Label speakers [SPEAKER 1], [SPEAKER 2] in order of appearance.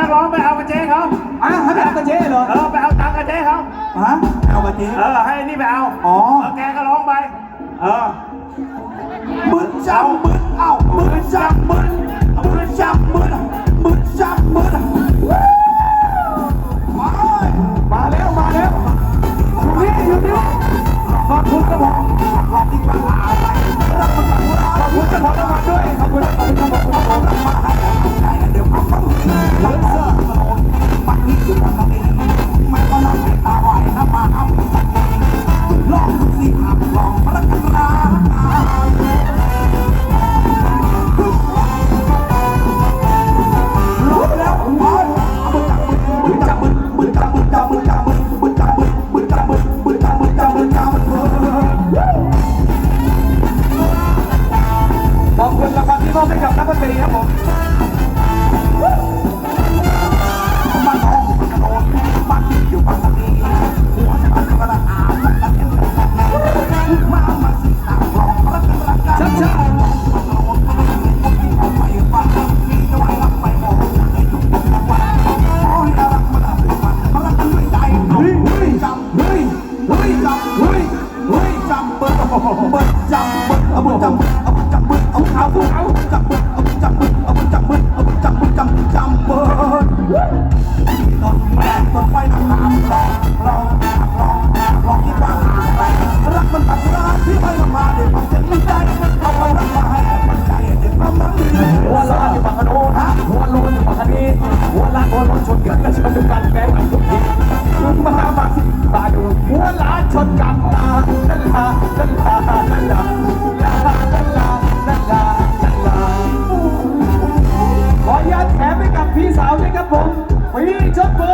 [SPEAKER 1] นั
[SPEAKER 2] กร้องไปเอากระเจ๊
[SPEAKER 1] เขาอะให้ไปเอากระเจ้เหรอ เออไปเอาตังกระเจ๊เขาฮะเอากระเจ้เออให้นี่ไปเอาอ๋อแกก็ร้องไป เออมึนจังมึนเอามึนจัง พัชรีครับผม ที่สามนะครับผมพี่ชดเบอร์